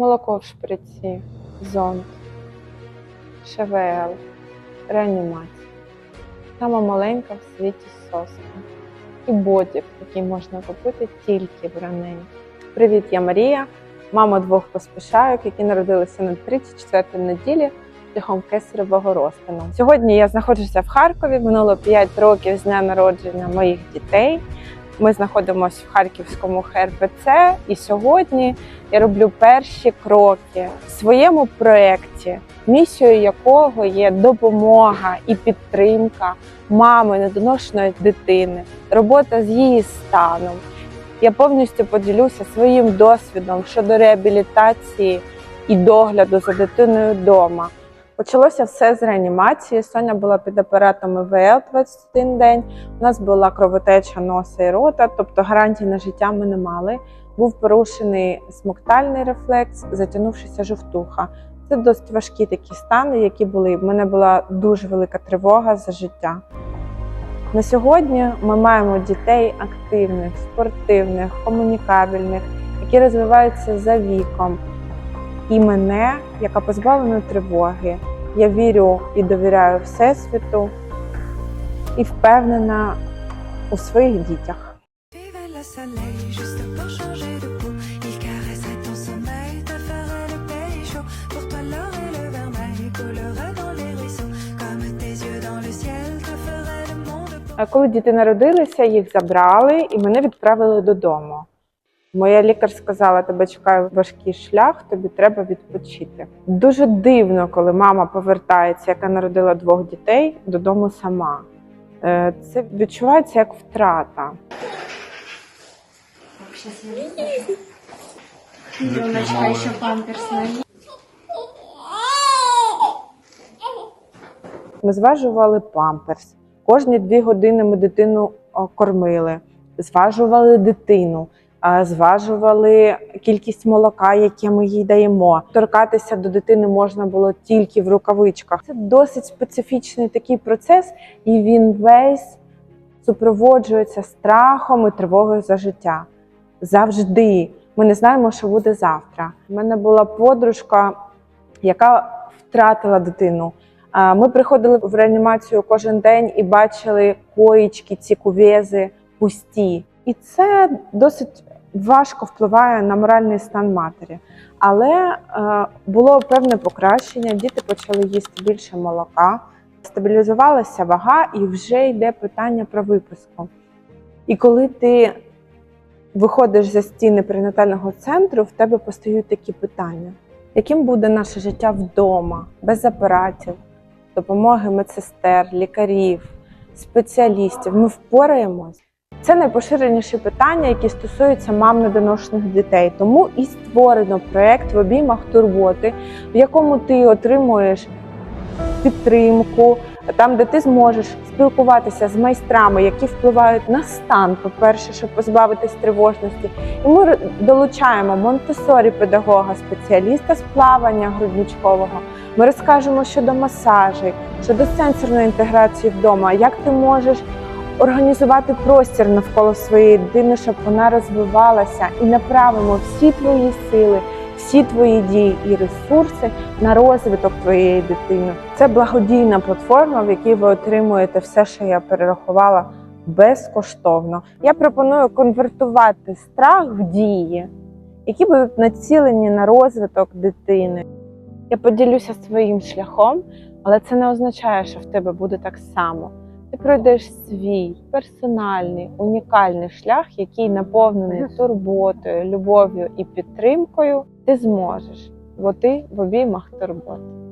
молоко в шприці, зонд, ШВЛ, реанімація. Сама маленька в світі соска. І ботик, який можна купити тільки в ранені. Привіт, я Марія, мама двох поспішайок, які народилися на 34-й неділі шляхом кесаревого розтину. Сьогодні я знаходжуся в Харкові. Минуло 5 років з дня народження моїх дітей. Ми знаходимося в Харківському ХРПЦ, і сьогодні я роблю перші кроки в своєму проєкті, місією якого є допомога і підтримка мами недоношеної дитини, робота з її станом. Я повністю поділюся своїм досвідом щодо реабілітації і догляду за дитиною вдома. Почалося все з реанімації. Соня була під апаратом ІВЛ 21 день. У нас була кровотеча носа і рота, тобто гарантій на життя ми не мали. Був порушений смоктальний рефлекс, затягнувшися жовтуха. Це досить важкі такі стани, які були. В мене була дуже велика тривога за життя. На сьогодні ми маємо дітей активних, спортивних, комунікабельних, які розвиваються за віком. І мене, яка позбавлена тривоги, я вірю і довіряю Всесвіту і впевнена у своїх дітях. Коли діти народилися, їх забрали і мене відправили додому. Моя лікар сказала: тебе чекає важкий шлях, тобі треба відпочити. Дуже дивно, коли мама повертається, яка народила двох дітей, додому сама. Е, Це відчувається як втрата. Ми зважували памперс. Кожні дві години ми дитину кормили, зважували дитину, зважували кількість молока, яке ми їй даємо. Торкатися до дитини можна було тільки в рукавичках. Це досить специфічний такий процес, і він весь супроводжується страхом і тривогою за життя. Завжди. Ми не знаємо, що буде завтра. У мене була подружка, яка втратила дитину. Ми приходили в реанімацію кожен день і бачили коїчки, ці кувези пусті. І це досить важко впливає на моральний стан матері. Але е, було певне покращення, діти почали їсти більше молока, стабілізувалася вага, і вже йде питання про виписку. І коли ти виходиш за стіни пренатального центру, в тебе постають такі питання: яким буде наше життя вдома, без апаратів, допомоги медсестер, лікарів, спеціалістів? Ми впораємось. Це найпоширеніші питання, які стосуються мам недоношених дітей. Тому і створено проект в обіймах турботи, в якому ти отримуєш підтримку, там, де ти зможеш спілкуватися з майстрами, які впливають на стан, по-перше, щоб позбавитись тривожності. І ми долучаємо Монтесорі педагога, спеціаліста з плавання грудничкового. Ми розкажемо щодо масажів, щодо сенсорної інтеграції вдома, як ти можеш організувати простір навколо своєї дитини, щоб вона розвивалася, і направимо всі твої сили, всі твої дії і ресурси на розвиток твоєї дитини. Це благодійна платформа, в якій ви отримуєте все, що я перерахувала безкоштовно. Я пропоную конвертувати страх в дії, які будуть націлені на розвиток дитини. Я поділюся своїм шляхом, але це не означає, що в тебе буде так само. Ти пройдеш свій персональний, унікальний шлях, який наповнений турботою, любов'ю і підтримкою. Ти зможеш, бо ти в обіймах турботи.